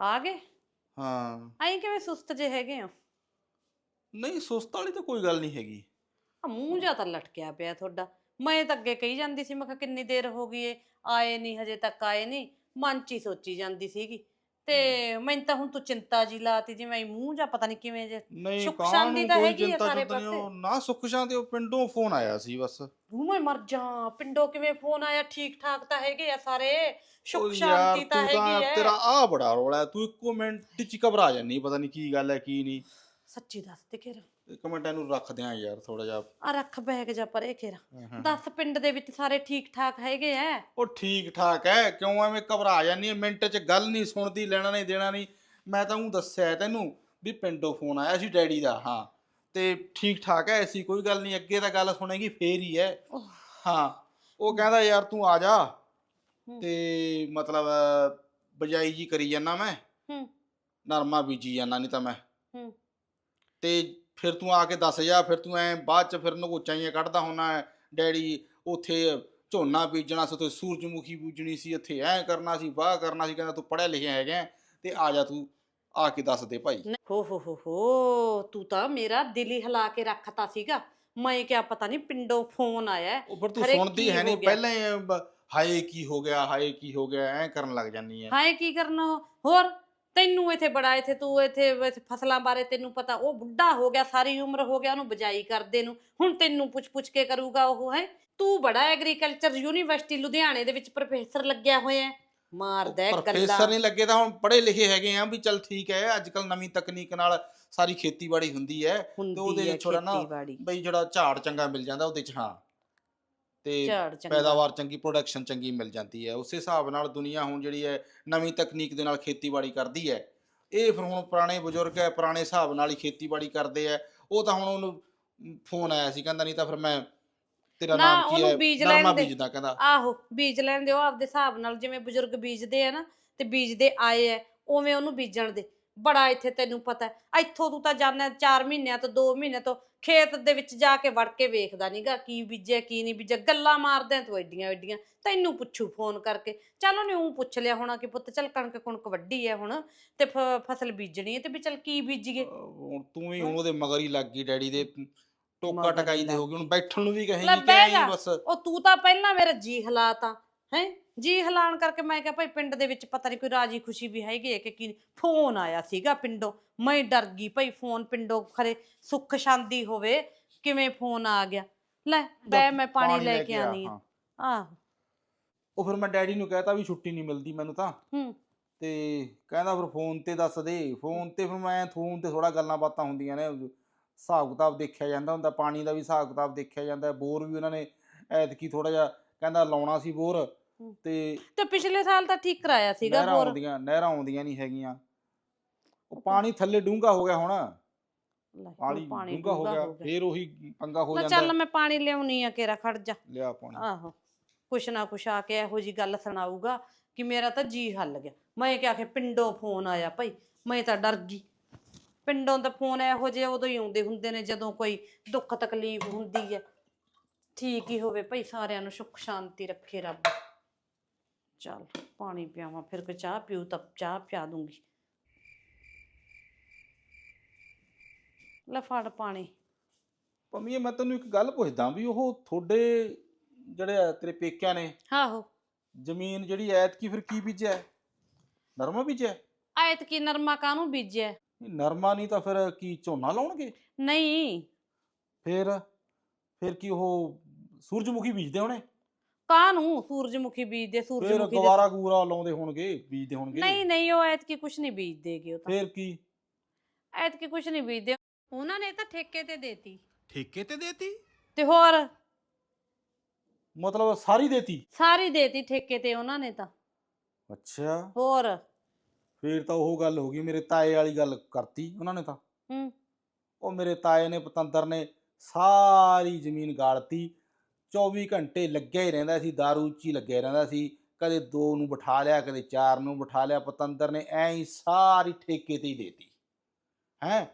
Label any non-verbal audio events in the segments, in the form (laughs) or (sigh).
ਆ ਗਏ? ਹਾਂ। ਐਂ ਕਿਵੇਂ ਸੁਸਤ ਜੇ ਹੈਗੇ ਹੋ? ਨਹੀਂ ਸੁਸਤ ਵਾਲੀ ਤਾਂ ਕੋਈ ਗੱਲ ਨਹੀਂ ਹੈਗੀ। ਆ ਮੂੰਹ ਜਾਂ ਤਾਂ ਲਟਕਿਆ ਪਿਆ ਤੁਹਾਡਾ। ਮੈਂ ਤਾਂ ਅੱਗੇ ਕਹੀ ਜਾਂਦੀ ਸੀ ਮੈਂ ਕਿਹਾ ਕਿੰਨੀ ਦੇਰ ਹੋ ਗਈ ਏ? ਆਏ ਨਹੀਂ ਹਜੇ ਤੱਕ ਆਏ ਨਹੀਂ। ਮਨ ਚ ਹੀ ਸੋਚੀ ਜਾਂਦੀ ਸੀਗੀ। ਤੇ ਮੈਨੂੰ ਤਾਂ ਹੁਣ ਤੂੰ ਚਿੰਤਾ ਜੀ ਲਾਤੀ ਜਿਵੇਂ ਇਹ ਮੂੰਹ ਜਾਂ ਪਤਾ ਨਹੀਂ ਕਿਵੇਂ ਜੇ ਨਹੀਂ ਸੁੱਖ ਸ਼ਾਂਤੀ ਤਾਂ ਕੋਈ ਹੈਗੀ ਆ ਚਿੰਤਾ ਸਾਰੇ ਚੁੰਤਾ ਨੀ, ਪਾਸੇ। ਉਹ ਨਾ ਸੁੱਖ ਸ਼ਾਂਤੀ ਉਹ ਪਿੰਡੋਂ ਫੋਨ ਆਇਆ ਸੀ ਬਸ। ਉਹ ਮੈਂ ਮਰ ਜਾ ਪਿੰਡੋਂ ਕਿਵੇਂ ਫੋਨ ਆਇਆ ਠੀਕ ਠਾਕ ਤਾਂ ਹੈਗੇ ਆ ਸਾਰੇ ਉਹ ਸੁੱਖ ਯਾਰ ਸ਼ਾਂਤੀ ਤਾਂ ਤੂੰ ਹੈਗੀ ਐ। ਤੇਰਾ ਆ ਬੜਾ ਰੋਲਾ ਹੈ, ਤੂੰ ਇੱਕੋ ਮਿੰਟ ਚ ਹੀ ਘਬਰਾ ਜਾਨੀ ਪਤਾ ਨਹੀਂ ਕੀ ਗੱਲ ਹੈ ਕੀ ਨਹੀਂ ਸੱਚੀ ਦੱਸ ਤੇ ਕਿਰ ਇੱਕ ਮਿੰਟ ਇਹਨੂੰ ਰੱਖ ਦਿਆਂ ਯਾਰ ਥੋੜਾ ਜਿਹਾ। ਆ ਰੱਖ ਬੈਗ ਜਾ ਪਰੇ ਹਾਂ। ਦੱਸ ਪਿੰਡ ਦੇ ਵਿੱਚ ਸਾਰੇ ਠੀਕ ਠਾਕ ਹੈਗੇ ਐ? ਉਹ ਠੀਕ ਠਾਕ ਹੈ ਕਿਉਂ ਐਵੇਂ ਘਬਰਾ ਜਾਨੀ ਹੈ ਮਿੰਟ ਚ ਗੱਲ ਨਹੀਂ ਸੁਣਦੀ ਲੈਣਾ ਨਹੀਂ ਦੇਣਾ ਨਹੀਂ। ਮੈਂ ਤਾਂ ਉਹ ਦੱਸਿਆ ਤੈਨੂੰ ਵੀ ਪਿੰਡੋਂ ਫੋਨ ਆਇਆ ਸੀ ਡੈਡੀ ਦਾ ਹਾਂ। ਤੇ ਠੀਕ ਠਾਕ ਹੈ ਐਸੀ ਕੋਈ ਗੱਲ ਨਹੀਂ ਅੱਗੇ ਤਾਂ ਗੱਲ ਸੁਣੇਗੀ ਫੇਰ ਹੀ ਹੈ। ਹਾਂ ਉਹ ਕਹਿੰਦਾ ਯਾਰ ਤੂੰ ਆ ਜਾ। ਤੇ ਮਤਲਬ ਬਜਾਈ ਜੀ ਕਰੀ ਜਾਂਦਾ ਮੈਂ। ਹੂੰ। ਨਰਮਾ ਬੀਜੀ ਜਾਂਦਾ ਨਹੀਂ ਤਾਂ ਮੈਂ। ਹੂੰ। ਤੇ ਫਿਰ ਤੂੰ ਆ ਕੇ ਦੱਸ ਜਾ ਫਿਰ ਤੂੰ ਐ ਬਾਅਦ ਚ ਫਿਰ ਨਗੋਚਾਂ ਜਿਹੀਆਂ ਕੱਢਦਾ ਹੁੰਨਾ ਹੈ, ਡੈਡੀ ਉੱਥੇ ਝੋਨਾ ਬੀਜਣਾ ਸੀ ਉੱਥੇ ਸੂਰਜਮੁਖੀ ਬੀਜਣੀ ਸੀ ਇੱਥੇ ਐ ਕਰਨਾ ਸੀ ਵਾਹ ਕਰਨਾ ਸੀ ਕਹਿੰਦਾ ਤੂੰ ਪੜ੍ਹਿਆ ਲਿਖਿਆ ਹੈਗਾ ਹੈ, ਤੇ ਆ ਜਾ ਤੂੰ ਆ ਕੇ ਦੱਸ ਦੇ ਭਾਈ ਹੋ ਹੋ ਹੋ ਹੋ ਤੂੰ ਤਾਂ ਮੇਰਾ ਦਿਲ ਹੀ ਹਿਲਾ ਕੇ ਰੱਖਤਾ ਸੀਗਾ ਮੈਂ ਕਿਹਾ ਪਤਾ ਨਹੀਂ ਪਿੰਡੋਂ ਫੋਨ ਆਇਆ ਹੈ। ਉਹ ਫਿਰ ਤੂੰ ਖਰੇ ਸੁਣਦੀ ਕੀ ਹੈ ਹੋ ਨਹੀਂ ਗਿਆ? ਪਹਿਲਾਂ ਹੀ ਐਂ ਬ- ਹਾਏ ਕੀ ਹੋ ਗਿਆ ਹਾਏ ਕੀ ਹੋ ਗਿਆ ਐ ਕਰਨ ਲੱਗ ਜਾਂਦੀ ਹੈ ਹਾਏ ਕੀ ਕਰਨਾ? ਹੋਰ ਤੈਨੂੰ ਇੱਥੇ ਬੜਾ ਇੱਥੇ ਤੂੰ ਇੱਥੇ ਇੱਥੇ ਫਸਲਾਂ ਬਾਰੇ ਤੈਨੂੰ ਪਤਾ ਉਹ ਬੁੱਢਾ ਹੋ ਗਿਆ ਸਾਰੀ ਉਮਰ ਹੋ ਗਿਆ ਉਹਨੂੰ ਬਜਾਈ ਕਰਦੇ ਨੂੰ। ਹੁਣ ਤੈਨੂੰ ਪੁੱਛ ਪੁੱਛ ਕੇ ਕਰੂਗਾ ਉਹ ਹੈ? ਤੂੰ ਬੜਾ ਐਗਰੀਕਲਚਰ ਯੂਨੀਵਰਸਿਟੀ ਲੁਧਿਆਣੇ ਦੇ ਵਿੱਚ ਪ੍ਰੋਫੈਸਰ ਲੱਗਿਆ ਹੋਇਆ। ਹੈ ਮਾਰਦਾ ਹੈ ਪ੍ਰੋਫੈਸਰ ਨਹੀਂ ਲੱਗੇ ਤਾਂ ਹੁਣ ਪੜ੍ਹੇ ਲਿਖੇ ਹੈਗੇ ਆ ਵੀ ਚੱਲ ਠੀਕ ਹੈ ਅੱਜ ਕੱਲ ਨਵੀਂ ਤਕਨੀਕ ਨਾਲ ਸਾਰੀ ਖੇਤੀਬਾੜੀ ਹੁੰਦੀ ਹੈ। ਤੇ ਉਹਦੇ ਹੈ ਵਿੱਚ ਥੋੜਾ ਨਾ ਖੇਤੀਬਾੜੀ। ਬਈ ਜਿਹੜਾ ਝਾੜ ਚੰਗਾ ਮਿਲ ਜਾਂਦਾ ਉਹਦੇ ਚ ਹਾਂ। ਤੇ ਝਾੜ ਚੰਗਾ ਪੈਦਾਵਾਰ ਚੰਗੀ ਪ੍ਰੋਡਕਸ਼ਨ ਚੰਗੀ ਮਿਲ ਜਾਂਦੀ ਹੈ। ਉਸੇ ਹਿਸਾਬ ਨਾਲ ਦੁਨੀਆ ਹੁਣ ਜਿਹੜੀ ਹੈ ਨਵੀਂ ਤਕਨੀਕ ਦੇ ਨਾਲ ਖੇਤੀਬਾੜੀ ਕਰਦੀ ਹੈ। ਇਹ ਫਿਰ ਹੁਣ ਪੁਰਾਣੇ ਬਜ਼ੁਰਗ ਹੈ ਪੁਰਾਣੇ ਹਿਸਾਬ ਨਾਲ ਹੀ ਖੇਤੀਬਾੜੀ ਕਰਦੇ ਆ ਉਹ ਤਾਂ ਹੁਣ ਉਹਨੂੰ ਫੋਨ ਆਇਆ ਸੀ ਕਹਿੰਦਾ ਨਹੀਂ ਤਾਂ ਫਿਰ ਮੈਂ ਤੇਰਾ ਨਾ, ਨਾਮ ਕੀ ਉਹਨੂੰ ਹੈ? ਬੀਜ ਨਰਮਾ ਲੈਣ ਦੇ। ਬੀਜਦਾ ਕਹਿੰਦਾ। ਆਹੋ ਬੀਜ ਲੈਣ ਦਿਓ ਆਪਦੇ ਹਿਸਾਬ ਨਾਲ ਜਿਵੇਂ ਬਜ਼ੁਰਗ ਬੀਜਦੇ ਆ ਨਾ ਤੇ ਬੀਜਦੇ ਆਏ ਐ ਉਵੇਂ ਉਹਨੂੰ ਬੀਜਣ ਦੇ। ਬੜਾ ਇੱਥੇ ਤੈਨੂੰ ਪਤਾ ਹੈ। ਇੱਥੋਂ ਤੂੰ ਤਾਂ ਜਾਂਦਾ 4 ਮਹੀਨਿਆਂ ਤੋਂ 2 ਮਹੀਨਿਆਂ ਤੋਂ ਖੇਤ ਦੇ ਵਿੱਚ ਜਾ ਕੇ ਵੜ ਕੇ ਵੇਖਦਾ ਨਹੀਂਗਾ ਕੀ ਬੀਜਿਆ ਕੀ ਨਹੀਂ ਬੀਜਿਆ ਗੱਲਾਂ ਮਾਰਦਾ ਤੂੰ ਐਡੀਆਂ ਐਡੀਆਂ ਤੈਨੂੰ ਪੁੱਛੂ ਫੋਨ ਕਰਕੇ। ਚੱਲ ਉਹਨੇ ਉਹ ਪੁੱਛ ਲਿਆ ਹੋਣਾ ਕਿ ਪੁੱਤ ਚੱਲ ਕਣਕ ਕੁਣਕ ਵੱਡੀ ਹੈ ਹੁਣ ਤੇ ਫ- ਫਸਲ ਬੀਜਣੀ ਹੈ ਤੇ ਵੀ ਚੱਲ ਕੀ ਬੀਜੀਏ? ਹੁਣ ਤੂੰ ਵੀ ਹੁਣ ਉਹਦੇ ਮਗਰ ਹੀ ਲੱਗ ਗਈ ਡੈਡੀ ਦੇ ਟੋਕਾ ਮਗਰ ਟਕਾਈ ਦੇ ਲੱਗ ਹੋ ਗਈ ਹੁਣ ਬੈਠਣ ਨੂੰ ਵੀ ਕਹੇਗੀ ਕਿ ਬਸ। ਉਹ ਤੂੰ ਤਾਂ ਪਹਿਲਾਂ ਮੇਰਾ ਜੀ ਹਲਾਤਾ। ਹੈ? ਜੀ ਹਲਾਣ ਕਰਕੇ ਮੈਂ ਕਿਹਾ ਭਾਈ ਪਿੰਡ ਦੇ ਵਿੱਚ ਪਤਾ ਨਹੀਂ ਕੋਈ ਰਾਜੀ ਖੁਸ਼ੀ ਵੀ ਹੈਗੀ ਹੈ ਕਿ ਕੀ ਫੋਨ ਆਇਆ ਸੀਗਾ ਪਿੰਡੋਂ। ਮੈਂ ਡਰ ਗਈ ਭਾਈ ਫੋਨ ਪਿੰਡੋਂ ਖਰੇ ਸੁੱਖ ਸ਼ਾਂਤੀ ਹੋਵੇ ਕਿਵੇਂ ਫੋਨ ਆ ਗਿਆ? ਲੈ ਬੈ ਮੈਂ ਪਾਣੀ ਲੈ ਕੇ ਆਨੀ ਆ। ਆਹੋ। ਉਹ ਫਿਰ ਮੈਂ ਡੈਡੀ ਨੂੰ ਕਹਿਤਾ ਵੀ ਛੁੱਟੀ ਨਹੀਂ ਮਿਲਦੀ ਮੈਨੂੰ ਤਾਂ। ਹੂੰ। ਤੇ ਕਹਿੰਦਾ ਫਿਰ ਫੋਨ ਤੇ ਦੱਸ ਦੇ ਫੋਨ ਤੇ ਫਿਰ ਮੈਂ ਫੋਨ ਤੇ ਥੋੜਾ ਗੱਲਾਂ ਬਾਤਾਂ ਹੁੰਦੀਆਂ ਨੇ। ਹਿਸਾਬ ਕਿਤਾਬ ਦੇਖਿਆ ਜਾਂਦਾ ਹੁੰਦਾ ਪਾਣੀ ਦਾ ਵੀ ਹਿਸਾਬ ਕਿਤਾਬ ਦੇਖਿਆ ਜਾਂਦਾ ਬੋਰ ਵੀ ਉਹਨਾਂ ਨੇ ਐਤਕੀ ਥੋੜਾ ਜਿਹਾ ਕਹਿੰਦਾ ਲਾਉਣਾ ਸੀ ਬੋਰ। ਤੇ ਤੇ ਪਿਛਲੇ ਸਾਲ ਤਾਂ ਠੀਕ ਕਰਾਇਆ ਸੀਗਾ ਨਹਿਰਾਂ ਬੋਰ। ਆਉਂਦੀਆਂ ਨਹਿਰਾਂ ਆਉਂਦੀਆਂ ਨਹੀਂ ਹੈਗੀਆਂ। ਉਹ ਪਾਣੀ ਥੱਲੇ ਡੂੰਘਾ ਹੋ ਗਿਆ ਹੁਣ। ਲੈ, ਹੁਣ ਪਾਣੀ ਡੂੰਘਾ ਹੋ ਗਿਆ ਫੇਰ ਉਹੀ ਪੰਗਾ ਹੋ ਜਾਂਦਾ। ਚੱਲ ਮੈਂ ਪਾਣੀ ਲਿਆਉਣੀ ਆ ਕੇਰਾ ਖੜ ਜਾ। ਲਿਆ ਪਾਣੀ। ਆਹੋ ਕੁਛ ਨਾ ਕੁਛ ਆ ਕੇ ਇਹੋ ਜੀ ਗੱਲ ਸੁਣਾਊਗਾ ਕਿ ਮੇਰਾ ਤਾਂ ਜੀ ਹੱਲ ਗਿਆ। ਮੈਂ ਕਿਹਾ ਕਿ ਪਿੰਡੋਂ ਫੋਨ ਆਇਆ ਭਾਈ ਮੈਂ ਤਾਂ ਡਰ ਗਈ। ਪਿੰਡੋਂ ਤਾਂ ਫੋਨ ਇਹੋ ਜਿਹੇ ਉਦੋਂ ਹੀ ਆਉਂਦੇ ਹੁੰਦੇ ਨੇ ਜਦੋਂ ਕੋਈ ਦੁੱਖ ਤਕਲੀਫ ਹੁੰਦੀ ਹੈ। ਠੀਕ ਹੀ ਹੋਵੇ ਭਾਈ ਸਾਰਿਆਂ ਨੂੰ ਸੁੱਖ ਸ਼ਾਂਤੀ ਰੱਖੇ ਰੱਬ। ਚੱਲ ਪਾਣੀ ਪਿਆਵਾਂ ਫਿਰ ਕੋਈ ਚਾਹ ਪੀਊ ਤਾਂ ਚਾਹ ਪਿਆ ਦੂੰਗੀ। ਲੈ ਫੜ ਪਾਣੀ। ਪੰਮੀ ਮੈਂ ਤੈਨੂੰ ਇੱਕ ਗੱਲ ਪੁੱਛਦਾ ਵੀ ਉਹ ਤੁਹਾਡੇ ਜਿਹੜੇ ਆ ਤੇਰੇ ਪੇਕਿਆਂ ਨੇ? ਆਹੋ। ਜ਼ਮੀਨ ਜਿਹੜੀ ਐਤਕੀ ਫਿਰ ਕੀ ਬੀਜਿਆ? ਹੈ? ਨਰਮਾ ਬੀਜਿਆ? ਹੈ? ਆਇਤ ਕੀ ਨਰਮਾ ਕਾਹਨੂੰ ਬੀਜਿਆ? ਨਹੀਂ, ਨਰਮਾ ਨਹੀਂ ਤਾਂ ਫਿਰ ਕੀ ਝੋਨਾ ਲਾਉਣਗੇ? ਨਹੀਂ। ਫਿਰ ਫਿਰ ਕੀ ਉਹ ਸੂਰਜਮੁਖੀ ਬੀਜਦੇ ਹੋਣੇ? ਕਾਹਨੂੰ ਸੂਰਜਮੁਖੀ ਬੀਜਦੇ ਫਿਰ ਸੂਰਜਮੁਖੀ ਦੇ ਗਵਾਰਾ ਗੂਰਾ ਲਾਉਂਦੇ ਹੋਣਗੇ ਬੀਜਦੇ ਹੋਣਗੇ। ਨਹੀਂ ਨਹੀਂ ਉਹ ਐਤਕੀ ਕੁਛ ਨਹੀਂ ਬੀਜਦੇਗੇ ਉਹ ਤਾਂ। ਫਿਰ ਕੀ? ਐਤਕੀ ਕੁਛ ਨਹੀਂ ਬੀਜਦੇ। ਉਹਨਾਂ ਨੇ ਤਾਂ ਠੇਕੇ ਤੇ ਦੇਤੀ। ਠੇਕੇ ਤੇ ਦੇਤੀ? ਤੇ ਹੋਰ? ਮਤਲਬ ਸਾਰੀ ਦੇਤੀ? ਸਾਰੀ ਦੇਤੀ ਠੇਕੇ ਤੇ ਉਹਨਾਂ ਨੇ ਤਾਂ। ਅੱਛਾ। ਹੋਰ? ਫਿਰ ਤਾਂ ਉਹ ਗੱਲ ਹੋ ਗਈ ਮੇਰੇ ਤਾਏ ਵਾਲੀ ਗੱਲ ਕਰਤੀ ਉਹਨਾਂ ਨੇ ਤਾਂ। ਹੂੰ। ਉਹ ਮੇਰੇ ਤਾਏ ਨੇ ਪਤੰਦਰ ਨੇ ਸਾਰੀ ਜ਼ਮੀਨ ਗਾਲਤੀ। 24 ਘੰਟੇ ਲੱਗਿਆ ਹੀ ਰਹਿੰਦਾ ਸੀ ਦਾਰੂ 'ਚ ਹੀ ਲੱਗਿਆ ਰਹਿੰਦਾ ਸੀ ਕਦੇ ਦੋ ਨੂੰ ਬਿਠਾ ਲਿਆ ਕਦੇ ਚਾਰ ਨੂੰ ਬਿਠਾ ਲਿਆ ਪਤੰਦਰ ਨੇ ਐਂ ਹੀ ਸਾਰੀ ਠੇਕੇ ਤੇ ਹੀ ਦੇਤੀ ਹੈ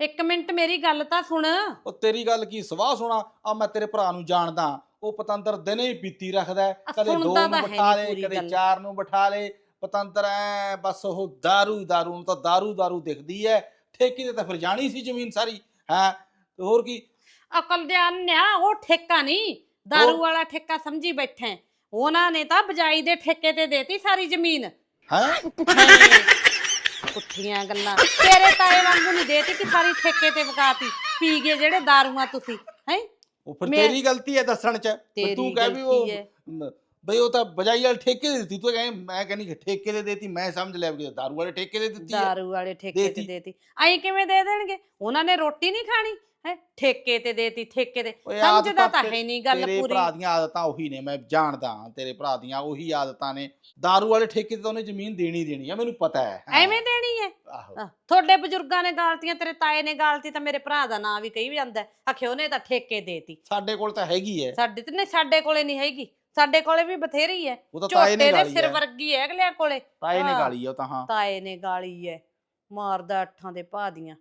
ਇੱਕ ਮਿੰਟ ਮੇਰੀ ਗੱਲ ਤਾਂ ਸੁਣ ਉਹ ਤੇਰੀ ਗੱਲ ਕੀ ਸਵਾਹ ਸੁਣਾ ਆ ਮੈਂ ਤੇਰੇ ਭਰਾ ਨੂੰ ਜਾਣਦਾ ਉਹ ਪਤੰਦਰ ਦਿਨੇ ਹੀ ਪੀਤੀ ਰੱਖਦਾ ਹੈ। ਆ ਕਦੇ ਦੋ ਸੁਣਦਾ ਨੂੰ ਤਾਂ ਹੈ ਬਿਠਾ ਨੀ ਲੇ ਪੂਰੀ ਕਦੇ ਗੱਲ। ਚਾਰ ਨੂੰ ਬਿਠਾ ਲੇ ਪਤੰਦਰ ਐ ਬਸ ਉਹ दारू दारू ਨੂੰ ਤਾਂ दारू दारू ਦਿਖਦੀ ਐ ਠੇਕੇ ਤੇ ਤਾਂ ਫਿਰ ਜਾਣੀ ਸੀ ਜ਼ਮੀਨ ਸਾਰੀ ਹੈ ਤੇ ਹੋਰ ਕੀ ਅਕਲ ਦੇ ਅੰਨਿਆ ਉਹ ਠੇਕਾ ਨਹੀਂ ਦਾਰੂ ਵਾਲਾ ਠੇਕਾ ਸਮਝੀ ਬੈਠੇ ਉਹਨਾਂ ਨੇ ਤਾਂ ਬਜਾਈ ਦੇ ਠੇਕੇ ਤੇ ਦੇਤੀ ਸਾਰੀ ਜ਼ਮੀਨ ਹੈ ਪੁੱਠੀਆਂ ਗੱਲਾਂ ਤੇਰੇ ਤਾਏ ਵਾਂਗੂ ਨਹੀਂ ਦੇਤੀ ਕਿ ਸਾਰੀ ਠੇਕੇ ਤੇ ਵਕਾਤੀ ਪੀ ਗਏ ਜਿਹੜੇ ਦਾਰੂਆਂ ਤੁਸੀਂ ਹੈ ਉਹ ਫਿਰ ਮੈਂ- ਤੇਰੀ ਗਲਤੀ ਐ ਦੱਸਣ ਚ ਤੇਰੀ ਤੂੰ ਕਹਿ ਵੀ ਉਹ ਗਲਤੀ ਹੈ। ਮ, ਬਈ ਉਹ ਤਾਂ ਬਜਾਈ ਵਾਲੇ ਠੇਕੇ ਦੇ ਦਿੱਤੀ ਤੂੰ ਕਹੇ ਮੈਂ ਕਹਿੰਦੀ ਕਿ ਠੇਕੇ ਦੇ ਦੇਤੀ ਮੈਂ ਸਮਝ ਲਿਆ ਵੀ दारू ਵਾਲੇ ਠੇਕੇ ਦੇ ਦਿੱਤੀ ਦਾਰੂ ਵਾਲੇ ਠੇਕੇ ਤੇ ਦੇਤੀ। ਦੇਤੀ ਐਂ ਕਿਵੇਂ ਦੇ ਦੇਣਗੇ ਉਹਨਾਂ ਨੇ ਰੋਟੀ ਨਹੀਂ ਖਾਣੀ ਹੈ ਠੇਕੇ ਤੇ ਦੇਤੀ ਠੇਕੇ ਤੇ। ਓਏ ਸਮਝਦਾ ਆਦਤਾਂ ਤਾਂ ਤੇ- ਹੈ ਨਹੀਂ ਗੱਲ ਤੇਰੇ ਪੂਰੀ। ਭਰਾ ਦੀਆਂ ਆਦਤਾਂ ਉਹੀ ਨੇ ਮੈਂ ਜਾਣਦਾ ਹਾਂ ਤੇਰੇ ਭਰਾ ਦੀਆਂ ਉਹੀ ਆਦਤਾਂ ਨੇ। दारू ਵਾਲੇ ਠੇਕੇ ਤੇ ਤਾਂ ਉਹਨੇ ਜ਼ਮੀਨ ਦੇਣੀ ਦੇਣੀ ਆ ਮੈਨੂੰ ਪਤਾ ਹੈ। ਹਾਂ। ਐਵੇਂ ਦੇਣੀ ਹੈ? ਆਹੋ। ਆਹ, ਤੁਹਾਡੇ ਬਜ਼ੁਰਗਾਂ ਨੇ ਗਾਲਤੀਆਂ ਤੇਰੇ ਤਾਏ ਨੇ ਗਾਲਤੀ ਤਾਂ ਮੇਰੇ ਭਰਾ ਦਾ ਨਾਂ ਵੀ ਕਹੀ ਜਾਂਦਾ ਹੈ। ਆਖੇ ਉਹਨੇ ਤਾਂ ਠੇਕੇ ਦੇਤੀ। ਸਾਡੇ ਕੋਲ ਤਾਂ ਹੈਗੀ ਹੈ। ਸਾਡੇ ਤੇ ਨਹੀਂ ਸਾਡੇ ਕੋਲੇ ਨਹੀਂ ਹੈਗੀ। ਸਾਡੇ ਕੋਲੇ ਵੀ ਬਥੇਰੀ ਹੈ। ਉਹ ਤਾਂ ਤਾਏ ਝੋਟੇ ਨੇ ਦੇ ਗਾਲੀ ਸਿਰ ਹੈ। ਵਰਗੀ ਹੈ ਅਗਲਿਆਂ ਕੋਲੇ। ਤਾਏ ਨੇ ਹਾਂ। ਗਾਲੀ ਆ ਉਹ ਤਾਂ ਹਾਂ। ਤਾਏ ਨੇ ਗਾਲੀ ਹੈ। ਮਾਰਦਾ ਅੱਠਾਂ ਦੇ ਭਾਦੀਆਂ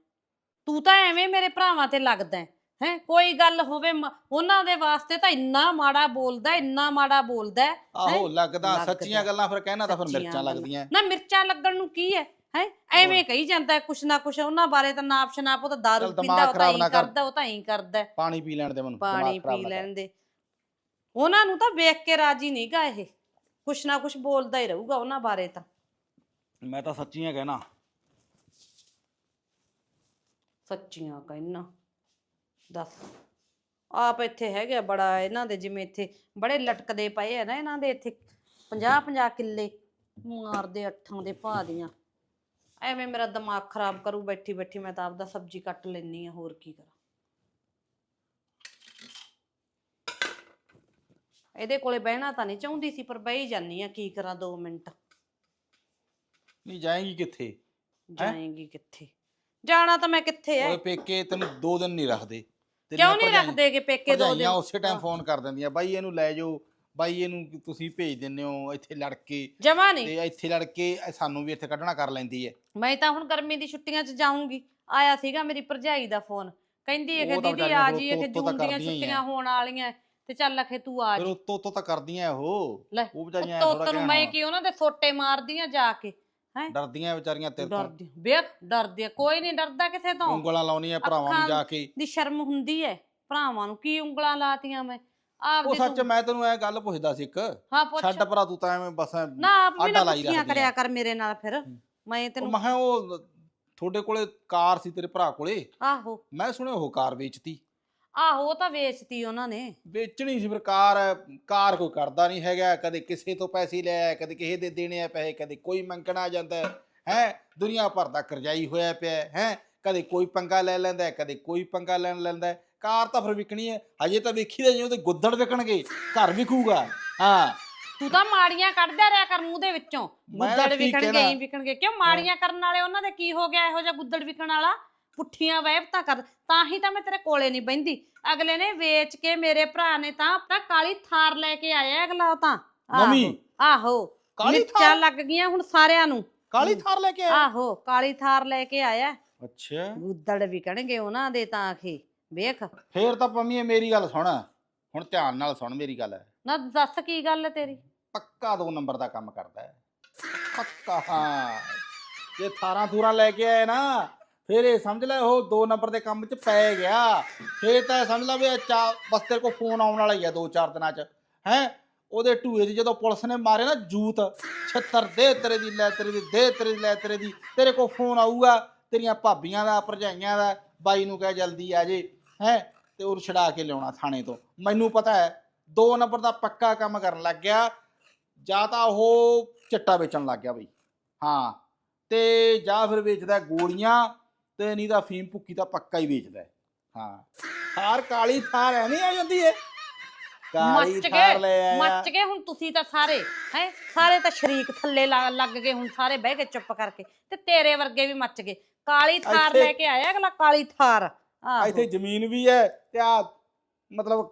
ਤੂੰ ਤਾਂ ਐਵੇਂ ਮੇਰੇ ਭਰਾਵਾਂ ਤੇ ਲੱਗਦਾ ਹੈ ਹੈਂ? ਕੋਈ ਗੱਲ ਹੋਵੇ ਮ- ਉਹਨਾਂ ਦੇ ਵਾਸਤੇ ਤਾਂ ਇੰਨਾ ਮਾੜਾ ਬੋਲਦਾ ਇੰਨਾ ਮਾੜਾ ਬੋਲਦਾ ਹੈ। ਆਹੋ ਲੱਗਦਾ ਲੱਗਦਾ। ਸੱਚੀਆਂ ਗੱਲਾਂ ਫਿਰ ਕਹਿਣਾ ਤਾਂ ਫਿਰ ਸੱਚੀਆਂ ਮਿਰਚਾਂ ਗੱਲਾਂ। ਲੱਗਦੀਆਂ ਨਾ ਮਿਰਚਾਂ ਲੱਗਣ ਨੂੰ ਕੀ ਹੈ ਹੈ ਐਵੇਂ ਕਹੀ ਜਾਂਦਾ ਹੈ ਕੁਛ ਨਾ ਕੁਛ ਉਹਨਾਂ ਬਾਰੇ ਤਾਂ ਨਾਪ ਸ਼ਨਾਪ ਉਹ ਤਾਂ ਦਾਰੂ ਚੱਲ ਦਿਮਾਗ ਪੀਂਦਾ ਉਹ ਤਾਂ ਖਰਾਬ ਕਰ। ਕਰਦਾ ਉਹ ਤਾਂ ਹੀ ਕਰਦਾ ਹੈ। ਪਾਣੀ ਪੀ ਲੈਣ ਦੇ ਮੈਨੂੰ ਪਾਣੀ ਖਰਾਬ ਪੀ ਨਾ ਕਰ। ਲੈਣ ਦੇ ਉਹਨਾਂ ਨੂੰ ਤਾਂ ਵੇਖ ਕੇ ਰਾਜੀ ਨਹੀਂਗਾ ਇਹ ਕੁਛ ਨਾ ਕੁਛ ਬੋਲਦਾ ਹੀ ਰਹੂਗਾ ਉਹਨਾਂ ਬਾਰੇ ਤਾਂ ਮੈਂ ਤਾਂ ਸੱਚੀਆਂ ਕਹਿਣਾ ਸੱਚੀਆਂ ਕਹਿਣਾ ਦੱਸ। ਆਪ ਇੱਥੇ ਹੈਗਾ ਬੜਾ ਇਹਨਾਂ ਦੇ ਜਿਵੇਂ ਇੱਥੇ ਬੜੇ ਲਟਕਦੇ ਪਏ ਆ ਨਾ ਇਹਨਾਂ ਦੇ ਇੱਥੇ। 50 50 ਕਿੱਲੇ ਮਾਰਦੇ ਅੱਠਾਂ ਦੇ ਭਾਅ ਦੀਆਂ। ਐਵੇਂ ਮੇਰਾ ਦਿਮਾਗ ਖਰਾਬ ਕਰੂ ਬੈਠੀ ਬੈਠੀ ਮੈਂ ਤਾਂ ਆਪਦਾ ਸਬਜ਼ੀ ਕੱਟ ਲੈਣੀ ਆ ਹੋਰ ਕੀ ਕਰਾਂ। ਇਹਦੇ ਕੋਲੇ ਬਹਿਣਾ ਤਾਂ ਨਹੀਂ ਚਾਹੁੰਦੀ ਸੀ ਪਰ ਬਹਿ ਹੀ ਜਾਨੀ ਆ ਕੀ ਕਰਾਂ 2 ਮਿੰਟ। ਨਹੀਂ ਜਾਏਗੀ ਕਿੱਥੇ? ਜਾਏਂਗੀ ਕਿੱਥੇ? ਜਾਣਾ ਤਾਂ ਮੈਂ ਕਿੱਥੇ ਐ? ਓਏ ਪੇਕੇ ਤੈਨੂੰ ਦੋ ਦਿਨ ਨਹੀਂ ਰੱਖਦੇ। ਕਿਉਂ ਨਹੀਂ ਰੱਖਦੇ ਕਿ ਪੇਕੇ ਦੋ ਦਿਨ? ਉਸੇ ਟਾਈਮ। ਫੋਨ ਕਰ ਦਿੰਦੀਆਂ ਬਾਈ ਇਹਨੂੰ ਲੈ ਜਾਓ ਬਾਈ ਇਹਨੂੰ ਤੁਸੀਂ ਭੇਜ ਦਿੰਦੇ ਹੋ ਇੱਥੇ ਲੜ ਕੇ। ਜਮਾ ਨਹੀਂ। ਤੇ ਇੱਥੇ ਲੜ ਕੇ ਇਹ ਸਾਨੂੰ ਵੀ ਇੱਥੇ ਕੱਢਣਾ ਕਰ ਲੈਂਦੀ ਹੈ ਮੈਂ ਤਾਂ ਹੁਣ ਗਰਮੀ ਦੀ ਛੁੱਟੀਆਂ 'ਚ ਜਾਊਂਗੀ। ਆਇਆ ਸੀਗਾ ਮੇਰੀ ਭਰਜਾਈ ਦਾ ਫੋਨ ਕਹਿੰਦੀ ਹੈ ਕਿ ਉਹ ਦੀਦੀ ਆ ਫਿਰ ਜੀ ਇਹ ਜੂਨ ਦੀਆਂ ਛੁੱਟੀਆਂ ਹੋਣ ਵਾਲੀਆਂ ਤੇ ਚੱਲ ਅਖੇ ਤੂੰ ਆ ਫਿਰ ਜੀ। ਉੱਤੋਂ ਉੱਤੋਂ ਤਾਂ ਕਰਦੀਆਂ ਉਹ। ਲੈ, ਉਹ ਤੋਤ ਥੋੜਾ ਨੂੰ ਮੈਂ ਕੀ ਉਹਨਾਂ ਦੇ ਸੋਟੇ ਮਾਰਦੀਆਂ ਜਾ ਕੇ? ਡਰਦੀਆਂ ਵਿਚਾਰੀਆਂ ਤੇਰੇ ਤੋਂ। ਡਰਦੀ ਵੇਖ ਡਰਦੀ ਆ, ਕੋਈ ਨਹੀਂ ਡਰਦਾ ਕਿਸੇ ਤੋਂ। ਉਂਗਲਾਂ ਲਾਉਣੀਆਂ ਭਰਾਵਾਂ ਨੂੰ ਅੱਖਾਂ ਜਾ ਕੇ। ਦੀ ਸ਼ਰਮ ਹੁੰਦੀ ਹੈ ਭਰਾਵਾਂ ਨੂੰ ਕੀ ਉਂਗਲਾਂ ਲਾਤੀਆਂ ਮੈਂ? ਉਹ ਸੱਚ ਮੈਂ ਤੈਨੂੰ ਇਹ ਗੱਲ ਪੁੱਛਦਾ ਸੀ ਇੱਕ। ਹਾਂ ਪੁੱਛ। ਛੱਡ ਭਰਾ ਤੂੰ ਤਾਂ ਐਵੇਂ ਬਸ ਐਂ- ਨਾ ਆਪ ਵੀ ਨਾ ਲਾਈ ਪੁੱਠੀਆਂ ਰੱਖਦੀ ਕਰਿਆ ਆ। ਕਰ ਮੇਰੇ ਨਾਲ ਫਿਰ। ਮੈਂ ਉਹ ਤੈਨੂੰ ਮੈਂ ਕਿਹਾ ਉਹ ਤੁਹਾਡੇ ਕੋਲੇ ਕਾਰ ਸੀ ਤੇਰੇ ਭਰਾ ਕੋਲੇ। ਆਹੋ। ਮੈਂ ਸੁਣਿਆ ਉਹ ਕਾਰ ਵੇਚਤੀ। ਆਹੋ ਉਹ ਤਾਂ ਵੇਚਤੀ ਉਹਨਾਂ ਨੇ। ਵੇਚਣੀ ਸੀ ਫਿਰ ਕਾਰ ਕਾਰ ਕੋਈ ਕਰਦਾ ਨਹੀਂ ਹੈਗਾ। ਕਦੇ ਕਿਸੇ ਤੋਂ ਪੈਸੇ ਲੈ ਆਇਆ ਕਦੇ ਕਿਸੇ ਦੇ ਦੇਣੇ ਆ ਪੈਸੇ ਕਦੇ ਕੋਈ ਮੰਗਣਾ ਜਾਂਦਾ। ਹੈ ਹੈਂ? ਦੁਨੀਆ ਭਰ ਦਾ ਕਰਜ਼ਾਈ ਹੋਇਆ ਪਿਆ। ਹੈ ਹੈਂ? ਕਦੇ ਕੋਈ ਪੰਗਾ ਲੈ ਲੈਂਦਾ ਹੈ, ਕਦੇ ਕੋਈ ਪੰਗਾ ਲੈਣ ਲੈਂਦਾ ਹੈ। ਕਾਰ ਤਾਂ ਫਿਰ ਵਿਕਣੀ ਹੈ। ਹਜੇ ਤਾਂ ਵੇਖੀ ਦਾ ਜਿਉਂ ਤੇ ਗੁੱਦੜ ਵਿਕਣਗੇ। ਘਰ ਵਿਕੂਗਾ। ਹਾਂ। ਤੂੰ ਤਾਂ ਮਾੜੀਆਂ ਕੱਢਦਾ ਰਿਆ ਕਰ ਮੂੰਹ ਦੇ ਵਿੱਚੋਂ। ਮੈਂ ਤਾਂ ਗੁੱਦੜ ਠੀਕ ਵਿਕਣਗੇ ਕਹਿਣਾ। ਹੀ ਵਿਕਣਗੇ। ਕਿਉਂ ਮਾੜੀਆਂ ਕਰਨ ਵਾਲੇ? ਉਹਨਾਂ ਦੇ ਕੀ ਹੋ ਗਿਆ ਇਹੋ ਜਿਹਾ ਗੁੱਦੜ ਵਿਕਣ ਵਾਲਾ? ਪੁੱਠੀਆਂ ਵਹਿਬਤਾਂ ਕਰ ਤਾਂ ਹੀ ਤਾਂ ਮੈਂ ਤੇਰੇ ਕੋਲੇ ਨਹੀਂ ਬੈੰਦੀ ਅਗਲੇ ਨੇ ਵੇਚ ਕੇ ਮੇਰੇ ਭਰਾ ਨੇ ਤਾਂ ਆਪਣਾ ਕਾਲੀ ਥਾਰ ਲੈ ਕੇ ਆਇਆ ਅਗਲਾ ਤਾਂ। ਆਹੋ, ਨਵੀਂ? ਆਹੋ ਕਾਲੀ ਮਿਰਚਾਂ ਥਾਰ? ਲੱਗ ਗਈਆਂ ਹੁਣ ਸਾਰਿਆਂ ਨੂੰ। ਕਾਲੀ ਥਾਰ ਲੈ ਕੇ ਆਇਆ? ਆਹੋ ਕਾਲੀ ਥਾਰ ਲੈ ਕੇ ਆਇਆ। ਅੱਛਾ। ਗੁੱਦੜ ਵਿਕਣਗੇ ਉਹਨਾਂ ਦੇ ਤਾਂ ਆਖੇ। ਵੇਖ। ਫੇਰ ਤਾਂ ਪੰਮੀ ਮੇਰੀ ਗੱਲ ਸੁਣ। ਹੁਣ ਧਿਆਨ ਨਾਲ ਸੁਣ ਮੇਰੀ ਗੱਲ। ਨਾ ਦੱਸ ਕੀ ਗੱਲ ਹੈ ਤੇਰੀ? ਪੱਕਾ ਦੋ ਨੰਬਰ ਦਾ ਕੰਮ ਕਰਦਾ ਹੈ। ਪੱਕਾ ਹਾਂ। ਜੇ ਥਾਰਾਂ ਥੂਰਾਂ ਲੈ ਕੇ ਆਏ ਨਾ ਫਿਰ ਇਹ ਸਮਝ ਲੈ, ਉਹ ਦੋ ਨੰਬਰ ਦੇ ਕੰਮ 'ਚ ਪੈ ਗਿਆ। ਫੇਰ ਤਾਂ ਇਹ ਸਮਝ ਲੈ ਵੀ ਚਾ ਬਸ ਤੇਰੇ ਕੋਲ ਫੋਨ ਆਉਣ ਵਾਲਾ ਹੀ ਆ ਦੋ ਚਾਰ ਦਿਨਾਂ 'ਚ। ਹੈ? ਉਹਦੇ ਟੂਏ 'ਚ ਜਦੋਂ ਪੁਲਿਸ ਨੇ ਮਾਰੇ ਨਾ, ਜੂਤ, ਛੱਤਰ, ਦੇ ਤੇਰੇ ਦੀ, ਲੈ ਤੇਰੇ ਦੀ, ਦੇ ਤੇਰੇ ਦੀ, ਲੈ ਤੇਰੇ ਦੀ, ਤੇਰੇ ਕੋਲ ਫੋਨ ਆਊਗਾ, ਤੇਰੀਆਂ ਭਾਬੀਆਂ ਦਾ, ਭਰਜਾਈਆਂ ਦਾ, ਬਾਈ ਨੂੰ ਕਹਿ ਜਲਦੀ ਆ ਜੇ। ਹੈ? ਤੇ ਉਹ ਛਡਾ ਕੇ ਲਿਆਉਣਾ ਥਾਣੇ ਤੋਂ। ਮੈਨੂੰ ਪਤਾ ਹੈ, ਦੋ ਨੰਬਰ ਦਾ ਪੱਕਾ ਕੰਮ ਕਰਨ ਲੱਗ ਗਿਆ। ਜਾਂ ਤਾਂ ਉਹ ਚਿੱਟਾ ਵੇਚਣ ਲੱਗ ਗਿਆ ਬਈ। ਹਾਂ। ਤੇ ਜਾਂ ਫਿਰ ਵੇਚਦਾ ਗੋਲੀਆਂ ਤੇ ਨਹੀਂ ਤਾਂ ਫੀਮ ਭੁੱਕੀ ਤਾਂ ਪੱਕਾ ਹੀ ਵੇਚਦਾ ਹੈ। ਹਾਂ। ਥਾਰ ਕਾਲੀ ਥਾਰ ਐ ਨਹੀਂ ਆ ਜਾਂਦੀ ਏ। ਕਾਲੀ ਮੱਚ ਥਾਰ ਗਏ ਲੈ ਆਇਆ। ਮੱਚ ਗਏ ਹੁਣ ਤੁਸੀਂ ਤਾਂ ਸਾਰੇ ਹੈ? ਸਾਰੇ ਤਾਂ ਸ਼ਰੀਕ ਥੱਲੇ ਲਾ- ਲੱਗ ਗਏ ਹੁਣ ਸਾਰੇ ਬਹਿ ਕੇ ਚੁੱਪ ਕਰਕੇ। ਤੇ ਤੇਰੇ ਵਰਗੇ ਵੀ ਮੱਚ ਗਏ। ਕਾਲੀ ਥਾਰ ਇੱਥੇ- ਲੈ ਕੇ ਆਇਆ ਅਗਲਾ ਕਾਲੀ ਥਾਰ? ਆਹੋ। ਇੱਥੇ ਜ਼ਮੀਨ ਵੀ ਹੈ ਤੇ ਆ ਮਤਲਬ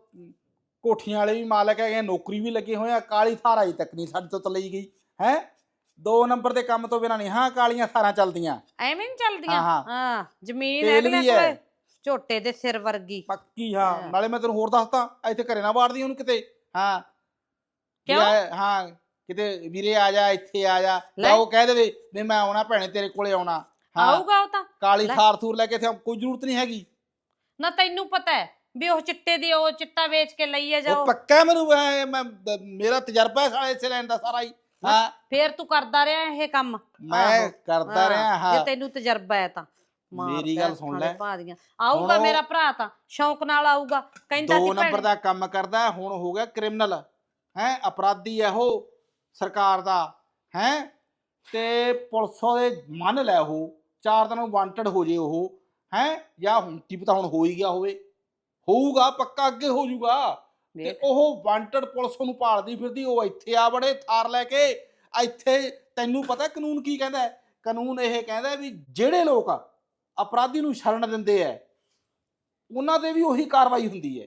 ਕੋਠੀਆਂ ਵਾਲੇ ਵੀ ਮਾਲਕ ਹੈਗੇ ਨੌਕਰੀ ਵੀ ਲੱਗੇ ਹੋਏ ਆ। ਕਾਲੀ ਥਾਰ ਅਜੇ ਤੱਕ ਨਹੀਂ ਸਾਡੇ ਤੋਂ ਤਾਂ ਲਈ ਗਈ। ਹੈ? ਦੋ ਨੰਬਰ ਦੇ ਕੰਮ ਤੋਂ ਬਿਨਾਂ ਨਹੀਂ ਹਾਂ ਕਾਲੀਆਂ ਥਾਰਾਂ ਚੱਲਦੀਆਂ। ਐਵੇਂ ਨਹੀਂ ਚੱਲਦੀਆਂ? ਹਾਂ, ਹਾਂ। ਜ਼ਮੀਨ ਤੇਲ ਵੀ ਹੈ। ਕੋਲੇ ਝੋਟੇ ਦੇ ਸਿਰ ਵਰਗੀ। ਪੱਕੀ ਹਾਂ। ਹਾਂ। ਨਾਲੇ ਮੈਂ ਤੈਨੂੰ ਹੋਰ ਦੱਸਦਾ ਇੱਥੇ ਘਰੇ ਨਾ ਵਾੜਦੀ ਉਹਨੂੰ ਕਿਤੇ। ਹਾਂ। ਵੀ ਕਿਉਂ? ਇਹ- ਹਾਂ ਕਿਤੇ ਵੀਰੇ ਆ ਜਾ ਇੱਥੇ ਆ ਜਾ। ਲੈ। ਤਾਂ ਉਹ ਕਹਿ ਦੇਵੇ ਵੀ ਮੈਂ ਆਉਣਾ ਭੈਣੇ ਤੇਰੇ ਕੋਲੇ ਆਉਣਾ। ਹਾਂ। ਆਊਗਾ ਉਹ ਤਾਂ। ਕਾਲੀ ਲੈ। ਥਾਰ ਥੂਰ ਲੈ ਕੇ ਇੱਥੇ ਕੋਈ ਜ਼ਰੂਰਤ ਨਹੀਂ ਹੈਗੀ। ਨਾ ਤੈਨੂੰ ਪਤਾ ਹੈ ਵੀ ਉਹ ਚਿੱਟੇ ਦੀ ਉਹ ਚਿੱਟਾ ਵੇਚ ਕੇ ਲਈਏ ਉਹ ਜਾਓ ਪੱਕਾ ਮੈਨੂੰ ਐ- ਮੈਂ ਦ- ਮੇਰਾ ਤਜਰਬਾ ਹੈ ਸਾਲੇ ਇਸੇ ਲੈਣ ਦਾ ਸਾਰਾ ਹੀ। ਹਾਂ। ਫੇਰ ਤੂੰ ਕਰਦਾ ਰਿਹਾ ਇਹ ਕੰਮ? ਮੈਂ। ਕਰਦਾ ਹਾਂ, ਰਿਹਾ ਜੇ ਹਾਂ ਤੈਨੂੰ ਤਜਰਬਾ ਹੈ ਤਾਂ। ਮਾਰ ਗੱਲ ਸੁਣ ਲੈ। ਆਊਗਾ ਮੇਰਾ ਭਰਾ ਤਾਂ ਸ਼ੌਂਕ ਨਾਲ ਆਊਗਾ। ਕਹਿੰਦਾ ਸੀ ਦੋ ਨੰਬਰ ਦਾ ਕੰਮ ਕਰਦਾ ਹੁਣ ਹੋ ਗਿਆ ਕ੍ਰਿਮੀਨਲ। ਹੈ ਅਪਰਾਧੀ ਹੈ ਉਹ ਸਰਕਾਰ ਦਾ। ਹੈ ਤੇ ਪੁਲਿਸ ਦੇ ਮੰਨ ਲੈ ਉਹ ਚਾਰ ਦਿਨ ਵਾਂਟਡ ਹੋ ਜੇ ਉਹ। ਹੈ ਜਾਂ ਹੁਣ ਕੀ ਪਤਾ ਹੁਣ ਹੋ ਹੀ ਗਿਆ ਹੋਵੇ। ਹੋਊਗਾ ਪੱਕਾ ਅੱਗੇ ਹੋ ਜਾਊਗਾ। ਤੇ ਉਹ ਵਾਂਟਡ ਪੁਲਿਸ ਨੂੰ ਭਾਲਦੀ ਫਿਰਦੀ ਉਹ ਇੱਥੇ ਆ ਬੜੇ ਥਾਰ ਲੈ ਕੇ ਇੱਥੇ ਤੈਨੂੰ ਪਤਾ ਕਾਨੂੰਨ ਕੀ ਕਹਿੰਦਾ? ਕਾਨੂੰਨ ਇਹ ਕਹਿੰਦਾ ਵੀ ਜਿਹੜੇ ਲੋਕ ਅਪਰਾਧੀ ਨੂੰ ਸ਼ਰਨ ਦਿੰਦੇ ਐ ਉਹਨਾਂ ਤੇ ਵੀ ਉਹੀ ਕਾਰਵਾਈ ਹੁੰਦੀ ਹੈ।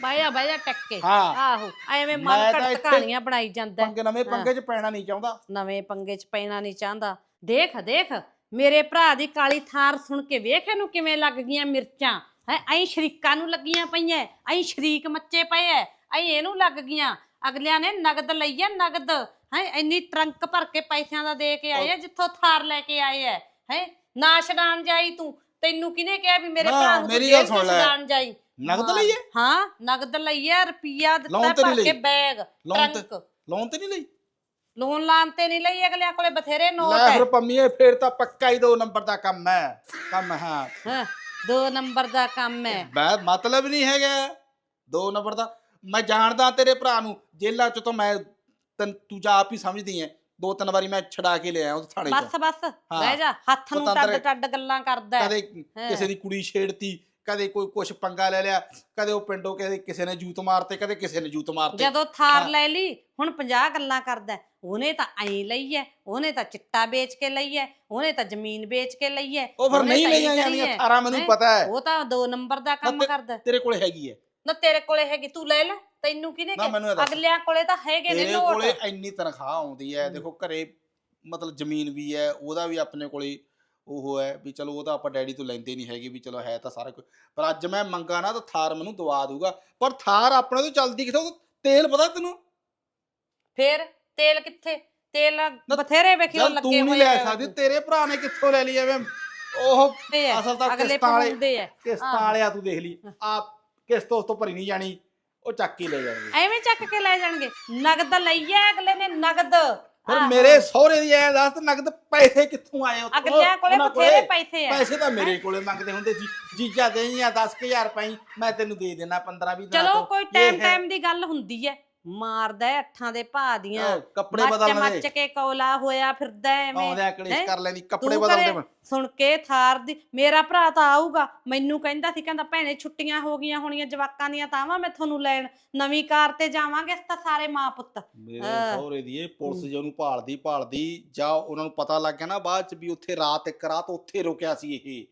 ਬਾਇਆ ਬਾਇਆ ਟੱਕੇ। ਆਹੋ ਐਵੇਂ ਮਨ ਘੜਤ ਕਹਾਣੀਆਂ ਬਣਾਈ ਜਾਂਦਾ। ਪੰਗੇ ਨਵੇਂ। ਪੰਗੇ 'ਚ ਪੈਣਾ ਨਹੀਂ ਚਾਹੁੰਦਾ। ਨਵੇਂ ਪੰਗੇ 'ਚ ਪੈਣਾ ਨਹੀਂ ਚਾਹੁੰਦਾ। ਦੇਖ ਦੇਖ ਮੇਰੇ ਭਰਾ ਦੀ ਕਾਲੀ ਥਾਰ ਸੁਣ ਕੇ ਵੇਖ ਇਹਨੂੰ ਕਿਵੇਂ ਲੱਗ ਗਈਆਂ ਮਿਰਚਾਂ। ਹੈ? ਐਂ ਸ਼ਰੀਕਾਂ ਨੂੰ ਲੱਗੀਆਂ ਪਈਆਂ ਐਂ ਸ਼ਰੀਕ ਮੱਚੇ ਪਏ ਐ ਐਂ ਇਹਨੂੰ ਲੱਗ ਗਈਆਂ। ਅਗਲਿਆਂ ਨੇ ਨਗਦ ਲਈ ਐ ਨਗਦ। ਹੈ ਇੰਨੀ ਟਰੰਕ ਭਰ ਕੇ ਪੈਸਿਆਂ ਦਾ ਦੇ ਕੇ ਆਏ ਐ ਜਿੱਥੋਂ ਥਾਰ ਲੈ ਕੇ ਆਏ ਐ। ਹੈ ਨਾ ਛਡਾਣ ਜਾਈ ਤੂੰ। ਤੈਨੂੰ ਕਿਹਨੇ ਕਿਹਾ ਵੀ ਮੇਰੇ ਨਾ, ਭਰਾ ਨੂੰ ਮੇਰੀ ਗੱਲ ਸੁਣ ਲੈ। ਛਡਾਣ ਜਾਈ? ਨਗਦ ਹਾਂ, ਲਈਏ ਹਾਂ ਨਗਦ ਲਈਏ ਰੁਪਿਆ ਦਿੱਤਾ ਲੋਨ ਤੇ ਨਹੀਂ ਭਰ ਕੇ ਲਈ? ਬੈਗ ਲੋਨ ਤੇ ਟਰੰਕ। ਲੋਨ ਤੇ ਨਹੀਂ ਲਈ? ਲੋਨ ਲਾਨ ਤੇ ਨਹੀਂ ਲਈ ਅਗਲਿਆਂ ਕੋਲੇ ਬਥੇਰੇ ਨੋਟ ਲੈ ਫਿਰ ਪੰਮੀਏ ਫੇਰ ਤਾਂ ਪੱਕਾ ਹੀ ਦੋ ਨੰਬਰ ਦਾ ਕੰਮ ਹੈ ਕੰਮ ਹਾਂ। ਹਾਂ, ਦੋ ਨੰਬਰ ਦਾ ਕੰਮ ਹੈ। ਮੈਂ ਮਤਲਬ ਨਹੀਂ ਹੈਗਾ। ਦੋ ਨੰਬਰ ਦਾ। ਮੈਂ ਜਾਣਦਾ ਤੇਰੇ ਭਰਾ ਨੂੰ ਜੇਲ੍ਹਾਂ ਚ ਤਾਂ ਮੈਂ ਤੈਨ- ਤੂੰ ਜਾ ਆਪ ਹੀ ਸਮਝਦੀ ਐ। ਦੋ ਤਿੰਨ ਵਾਰੀ ਮੈਂ ਛਡਾ ਕੇ ਲਿਆਇਆ ਉਹ ਥਾਣੇ ਬਸ ਬਸ। ਬਹਿ ਜਾ। ਹੱਥ ਨੂੰ ਪਤੰਦਰ- ਟੱਡ ਟੱਡ ਗੱਲਾਂ ਕਰਦਾ ਹੈ। ਕਦੇ। ਕਿਸੇ ਦੀ ਕੁੜੀ ਛੇੜਤੀ ਕਦੇ ਕੋਈ ਕੁਛ ਪੰਗਾ ਲੈ ਲਿਆ ਕਦੇ ਉਹ ਪਿੰਡੋਂ ਕਿਸੇ ਕਿਸੇ ਨੇ ਜੂਤ ਮਾਰਤੇ ਕਦੇ ਕਿਸੇ ਨੇ ਜੂਤ ਮਾਰਤੇ ਜਦੋਂ ਥਾਰ। ਲੈ ਲਈ ਹੁਣ 50 ਗੱਲਾਂ ਕਰਦਾ। ਉਹਨੇ ਤਾਂ ਐਂ ਲਈ ਹੈ ਉਹਨੇ ਤਾਂ ਚਿੱਟਾ ਵੇਚ ਕੇ ਲਈ ਹੈ ਉਹਨੇ ਤਾਂ ਜ਼ਮੀਨ ਵੇਚ ਕੇ ਲਈ ਹੈ ਉਹ ਫਿਰ ਉਹਨੇ ਨਹੀਂ ਤਾਂ ਲਈਆਂ ਇਹ ਕਰੀ ਜਾਂਦੀਆਂ ਹੈ। 18 ਮੈਨੂੰ ਹੈਂ? ਪਤਾ ਹੈ ਉਹ ਤਾਂ ਦੋ ਨੰਬਰ ਦਾ ਕੰਮ ਤੇ- ਕਰਦਾ। ਤੇਰੇ ਕੋਲੇ ਹੈਗੀ ਹੈ ਨਾ ਤੇਰੇ ਕੋਲੇ ਹੈਗੀ ਤੂੰ ਲੈ ਲੈ ਤੈਨੂੰ ਕਿਹਨੇ ਨਾ ਕਿਹਾ ਮੈਨੂੰ ਇਹ ਦੱਸ ਅਗਲਿਆਂ ਕੋਲੇ ਤਾਂ ਹੈਗੇ ਨੇ ਤੇਰੇ ਕੋਲੇ ਇੰਨੀ ਤਨਖਾਹ ਆਉਂਦੀ ਹੈ। ਦੇਖੋ ਘਰੇ ਮਤਲਬ ਜ਼ਮੀਨ ਵੀ ਹੈ ਉਹਦਾ ਵੀ ਆਪਣੇ ਕੋਲੇ ਉਹ ਹੈ ਵੀ ਚਲੋ ਉਹਦਾ ਆਪਾਂ ਡੈਡੀ ਤੋਂ ਲੈਂਦੇ ਨਹੀਂ ਹੈਗੇ ਵੀ ਚਲੋ ਹੈ ਤਾਂ ਸਾਰਾ ਕੁਝ ਪਰ ਅੱਜ ਮੈਂ ਮੰਗਾ ਨਾ ਤਾਂ ਥਾਰ ਮੈਨੂੰ ਦਵਾ ਦੂਗਾ ਪਰ ਥਾਰ ਆਪਣੇ ਤੋਂ ਚੱਲਦੀ ਕਿਥੋਂ ਤੇਲ ਪਤਾ ਤੈਨੂੰ? ਫੇਰ ਤੇਲ ਕਿੱਥੇ? ਤੇਲ ਬਥੇਰੇ ਵੇਖਿਓ ਜਦ ਤੂੰ ਲੱਗੇ ਨਹੀਂ ਹੋਏ ਲੈ। ਸਕਦੀ ਤੇਰੇ ਭਰਾ ਨੇ ਕਿੱਥੋਂ ਲੈ ਲਈ ਐਵੇਂ? ਉਹ ਤੇ ਅਸਲ ਤਾਂ ਕਿਸ਼ਤਾਂ ਵਾਲੇ ਕਿਸ਼ਤਾਂ। ਵਾਲਿਆ ਤੂੰ ਦੇਖ ਲਈ ਆ ਕਿਸ਼ਤ ਉਸ ਤੋਂ ਭਰੀ ਨਹੀਂ ਜਾਣੀ ਉਹ ਚੱਕ ਕੇ ਲੈ ਜਾਣਗੇ। ਐਵੇਂ ਚੱਕ ਕੇ ਲੈ ਜਾਣਗੇ। ਨਗਦ ਲਈਆ ਅਗਲੇ ਨੇ ਨਗਦ। ਫਿਰ। ਮੇਰੇ ਸਹੁਰੇ ਦੀ ਐ ਦੱਸ ਨਗਦ ਪੈਸੇ ਕਿੱਥੋਂ ਆਏ ਉੱਥੋਂ? ਅਗਲਿਆਂ ਕੋਲੇ ਉਹਨਾਂ ਬਥੇਰੇ ਪੈਸੇ ਆ ਪੈਸੇ ਤਾਂ ਮੇਰੇ ਕੋਲੇ ਮੰਗਦੇ ਹੁੰਦੇ ਸੀ ਜੀਜਾ ਦੇਈਆਂ 10000 ਪਾਈ ਮੈਂ ਤੈਨੂੰ ਦੇ ਦੇਣਾ 15 20 ਦਿਨਾਂ ਚਲੋ। ਕੋਈ ਟਾਈਮ। ਟਾਈਮ ਦੀ ਗੱਲ ਹੁੰਦੀ ਹੈ ਮਾਰਦਾ ਹੈ ਅੱਠਾਂ ਦੇ ਭਾ ਦੀਆਂ। ਕੱਪੜੇ ਬਦਲਣ ਮੱਚ ਕੇ ਕੌਲਾ ਹੋਇਆ ਫਿਰਦਾ ਐਵੇਂ। ਆਉਂਦਿਆਂ ਕਲੇਸ਼? ਕਰ ਲੈਂਦੀ ਕੱਪੜੇ ਬਦਲਦੇ ਸੁਣ ਕੇ ਥਾਰ ਦੀ ਮੇਰਾ ਭਰਾ ਤਾਂ ਆਊਗਾ। ਮੈਨੂੰ ਕਹਿੰਦਾ ਸੀ ਕਹਿੰਦਾ ਭੈਣੇ ਛੁੱਟੀਆਂ ਹੋ ਗਈਆਂ ਹੋਣੀਆਂ ਜਵਾਕਾਂ ਦੀਆਂ ਤਾਂ ਆਵਾਂ ਮੈਂ ਤੁਹਾਨੂੰ ਲੈਣ। ਨਵੀਂ ਕਾਰ ਤੇ ਜਾਵਾਂਗੇ ਅਸੀਂ ਤਾਂ ਸਾਰੇ ਮਾਂ ਪੁੱਤ। ਮੇਰੇ। ਸਹੁਰੇ ਦੀ ਇਹ ਪੁਲਿਸ ਜੇ ਉਹਨੂੰ ਭਾਲਦੀ ਭਾਲਦੀ ਜਾਂ ਉਹਨਾਂ ਨੂੰ ਪਤਾ ਲੱਗ ਗਿਆ ਨਾ ਬਾਅਦ ਚ ਵੀ ਉੱਥੇ ਰਾਤ ਇੱਕ ਰਾਤ ਉੱਥੇ ਰੁਕਿਆ ਸੀ ਇਹ।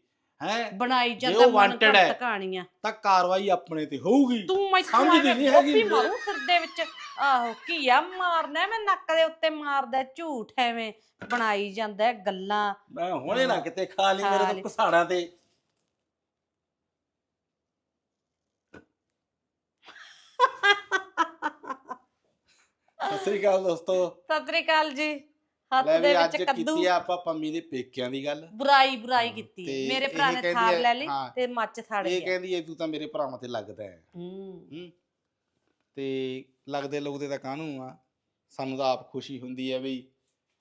ਹੈ? ਬਣਾਈ ਜਾਂਦਾ ਮਨ wanted ਹੈ, ਤਾਂ ਕਾਰਵਾਈ ਆਪਣੇ ਤੇ ਹੋਊਗੀ। ਤੂੰ ਮੈਥੋਂ ਸਮਝਦੀ ਨਹੀਂ ਹੈਗੀ। ਮਾਰੂ ਸਿਰ ਦੇ ਵਿੱਚ। ਆਹੋ ਕੀਆ ਮਾਰਨਾ ਮੈਂ ਨੱਕ ਦੇ ਉੱਤੇ ਮਾਰਦਾ ਝੂਠ ਐਵੇਂ ਬਣਾਈ ਜਾਂਦਾ ਹੈ ਗੱਲਾਂ। ਮੈਂ ਹੁਣੇ ਨਾ ਕਿਤੇ ਖਾ ਲਈ ਖਾ ਮੇਰੇ ਲਈ। ਤੋਂ ਪਸਾੜਾਂ ਤੇ। (laughs) ਸਤਿ ਸ੍ਰੀ ਅਕਾਲ ਦੋਸਤੋ। ਸਤਿ ਸ੍ਰੀ ਅਕਾਲ ਜੀ। ਹੱਥ ਲੈ ਦੇ ਵੀ ਵਿੱਚ ਅੱਜ ਕੱਦੂ। ਕੀਤੀ ਆ ਆਪਾਂ ਪੰਮੀ ਦੇ ਪੇਕਿਆਂ ਦੀ ਗੱਲ। ਬੁਰਾਈ ਬੁਰਾਈ ਹਾਂ, ਕੀਤੀ। ਤੇ ਮੇਰੇ ਭਰਾ ਇਹ ਨੇ ਕਹਿੰਦੀ ਹੈ- ਲੈ ਲਈ ਹਾਂ। ਤੇ ਮੱਚ ਥਾੜ ਇਹ ਗਿਆ। ਕਹਿੰਦੀ ਐ ਤੂੰ ਤਾਂ ਮੇਰੇ ਭਰਾਵਾਂ ਤੇ ਲੱਗਦਾ ਹੈ। ਤੇ ਲੱਗਦੇ ਲੋਕਦੇ ਤਾਂ ਕਾਹਨੂੰ ਆ? ਸਾਨੂੰ ਤਾਂ ਆਪ ਖੁਸ਼ੀ ਹੁੰਦੀ ਹੈ ਵੀ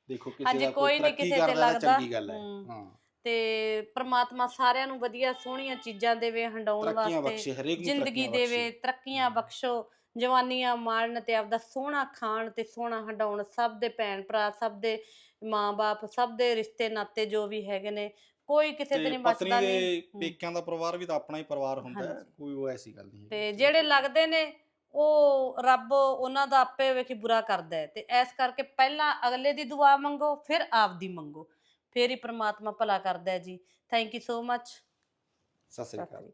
ਦੇਖੋ ਕਿਸੇ ਹਾਂਜੀ, ਦਾ ਕੋਈ ਕੋਈ ਨੀ ਤਰੱਕੀ ਕਿਸੇ ਤੇ ਕਰਦਾ ਤਾਂ ਲੱਗਦਾ। ਚੰਗੀ ਗੱਲ ਹੈ। ਹੂੰ। ਹਾਂ। ਤੇ ਪ੍ਰਮਾਤਮਾ ਸਾਰਿਆਂ ਨੂੰ ਵਧੀਆ ਸੋਹਣੀਆਂ ਚੀਜ਼ਾਂ ਦੇਵੇ ਹੰਡਾਉਣ ਤਰੱਕੀਆਂ ਵਾਸਤੇ ਬਖਸ਼ੇ ਹਰੇਕ ਨੂੰ ਜ਼ਿੰਦਗੀ ਤਰੱਕੀਆਂ ਦੇਵੇ ਬਖਸ਼ੇ। ਤਰੱਕੀਆਂ ਬਖਸ਼ੋ। ਜਵਾਨੀਆਂ ਮਾਰਨ ਤੇ ਆਪਦਾ ਸੋਹਣਾ ਖਾਣ ਤੇ ਸੋਹਣਾ ਹੰਡਾਉਣ ਸਭ ਦੇ ਭੈਣ ਭਰਾ ਸਭ ਦੇ ਮਾਂ-ਬਾਪ ਸਭ ਦੇ ਰਿਸ਼ਤੇ ਨਾਤੇ ਜੋ ਵੀ ਹੈਗੇ ਨੇ ਕੋਈ ਕਿਸੇ ਤੇ ਨਹੀਂ ਬਚਦਾ ਦੇ ਨਹੀਂ। ਪੇਕਿਆਂ ਦਾ ਪਰਿਵਾਰ ਵੀ ਤਾਂ ਆਪਣਾ ਹੀ ਪਰਿਵਾਰ ਹੁੰਦਾ ਹੈ। ਕੋਈ ਉਹ ਐਸੀ ਗੱਲ ਨਹੀਂ ਤੇ ਜਿਹੜੇ ਲੱਗਦੇ ਨੇ ਉਹ ਰੱਬ ਉਹਨਾਂ ਦਾ ਆਪੇ ਵੇਖੀ ਬੁਰਾ ਕਰਦਾ ਹੈ। ਤੇ ਇਸ ਕਰਕੇ ਪਹਿਲਾਂ ਅਗਲੇ ਦੀ ਦੁਆ ਮੰਗੋ ਫਿਰ ਆਪਦੀ ਮੰਗੋ। ਫਿਰ ਹੀ ਪ੍ਰਮਾਤਮਾ ਭਲਾ ਕਰਦਾ ਹੈ ਜੀ। Thank you so much Sat Sri Akal.